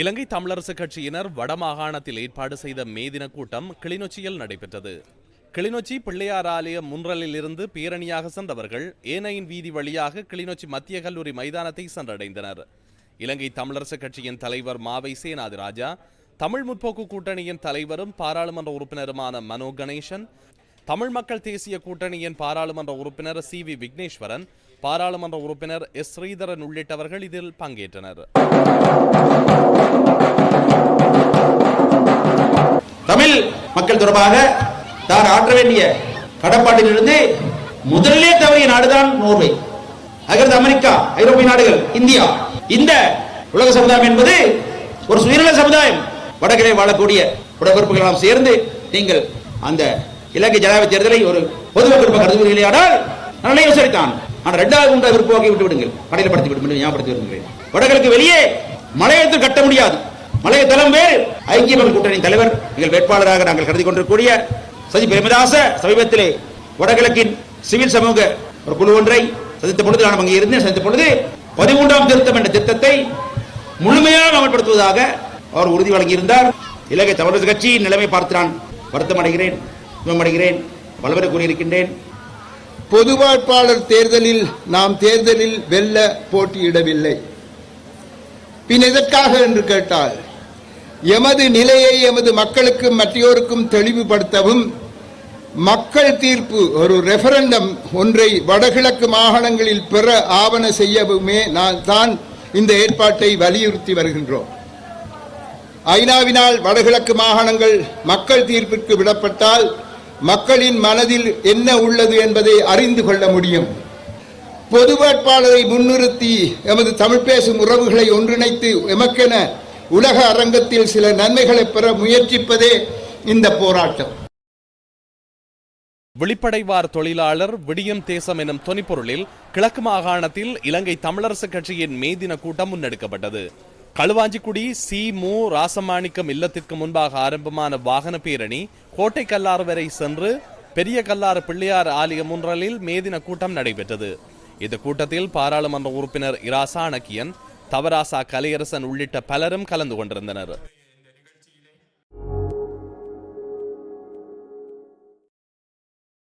இலங்கை தமிழரசு கட்சியினர் வடமாகாணத்தில் ஏற்பாடு செய்த மே தின கூட்டம் கிளிநொச்சியில் நடைபெற்றது. கிளிநொச்சி பிள்ளையார் ஆலய முன்றலிலிருந்து பேரணியாக சென்றவர்கள் ஏனையின் வீதி வழியாக கிளிநொச்சி மத்திய கல்லூரி மைதானத்தை சென்றடைந்தனர். இலங்கை தமிழரசு கட்சியின் தலைவர் மாவை சேனாதிராஜா தமிழ் முற்போக்கு கூட்டணியின் தலைவரும் பாராளுமன்ற உறுப்பினருமான மனோ கணேசன் தமிழ் மக்கள் தேசிய கூட்டணியின் பாராளுமன்ற உறுப்பினர் சி வி விக்னேஸ்வரன் பாராளுமன்ற உறுப்பினர் எஸ். ஸ்ரீதரன் உள்ளிட்டவர்கள் இதில் பங்கேற்றனர். தமிழ் மக்கள் தொடர்பாக தான் ஆற்ற வேண்டிய கடப்பாட்டிலிருந்து முதலிலே தவறிய நாடுதான் நோர்வே. அகிறது அமெரிக்கா ஐரோப்பிய நாடுகள் இந்தியா. இந்த உலக சமுதாயம் என்பது ஒரு சுயநல சமுதாயம். வடகிழை வாழக்கூடிய உடற்பிறப்புகள் எல்லாம் சேர்ந்து நீங்கள் அந்த இலங்கை ஜனாதிபதி தேர்தலை ஒரு பொதுமக்கள் கருதுகிறீர்களே ஆனால் நல்ல யோசனைத்தான் ஆனால் ரெண்டாவது மூன்றாவது விருப்பமாக்கி விட்டு விடுங்கள். கடையிலப்படுத்தி விடும் என்று ஞாபகப்படுத்தி விடுகிறேன் வடகிழக்கு வெளியே மலையத்தில் கட்ட முடியாது. மலைய தளம் வேறு. ஐக்கிய மக்கள் கூட்டணி தலைவர் எங்கள் வேட்பாளராக நாங்கள் கருதி கொண்டிருக்கக்கூடிய சஜி பிரேமதாச சமீபத்திலே வடகிழக்கின் சிவில் சமூக ஒரு குழு ஒன்றை சந்தித்த பொழுது நான் அங்கே இருந்தேன். சந்தித்த பொழுது பதிமூன்றாம் திருத்தம் என்ற திட்டத்தை முழுமையாக அமல்படுத்துவதாக அவர் உறுதி வழங்கியிருந்தார். இலங்கை தமிழரசு கட்சியின் நிலைமை பார்த்து நான் வருத்தம் அடைகிறேன் துன்பம் அடைகிறேன் பலவரை கூறியிருக்கின்றேன். பொது வேட்பாளர் தேர்தலில் நாம் தேர்தலில் வெல்ல போட்டியிடவில்லை. பின் எதற்காக என்று கேட்டால் எமது நிலையை எமது மக்களுக்கும் மற்றையோருக்கும் தெளிவுபடுத்தவும் மக்கள் தீர்ப்பு ஒரு ரெஃபரண்டம் ஒன்றை வடகிழக்கு மாகாணங்களில் பெற ஆவண செய்யவுமே நான் தான் இந்த ஏற்பாட்டை வலியுறுத்தி வருகின்றோம். ஐநாவினால் வடகிழக்கு மாகாணங்கள் மக்கள் தீர்ப்பிற்கு விடப்பட்டால் மக்களின் மனதில் என்ன உள்ளது என்பதை அறிந்து கொள்ள முடியும். பொது வேட்பாளரை முன்னிறுத்தி எமது தமிழ் பேசும் உறவுகளை ஒன்றிணைத்து எமக்கென உலக அரங்கத்தில் சில நன்மைகளை பெற முயற்சிப்பதே இந்த போராட்டம். விழிப்படைவார் தொழிலாளர் விடியம் தேசம் எனும் தொனிப்பொருளில் கிழக்கு மாகாணத்தில் இலங்கை தமிழரசு கட்சியின் மேதின கூட்டம் முன்னெடுக்கப்பட்டது. களுவாஞ்சிக்குடி சி மு ராசமாணிக்கம் இல்லத்திற்கு முன்பாக ஆரம்பமான வாகன பேரணி கோட்டை கல்லாறு வரை சென்று பெரிய கல்லாறு பிள்ளையார் ஆலய முன்றலில் மேதின கூட்டம் நடைபெற்றது. இந்த கூட்டத்தில் பாராளுமன்ற உறுப்பினர் இரா சாணக்கியன் தவராசா கலையரசன் உள்ளிட்ட பலரும் கலந்து கொண்டிருந்தனர்.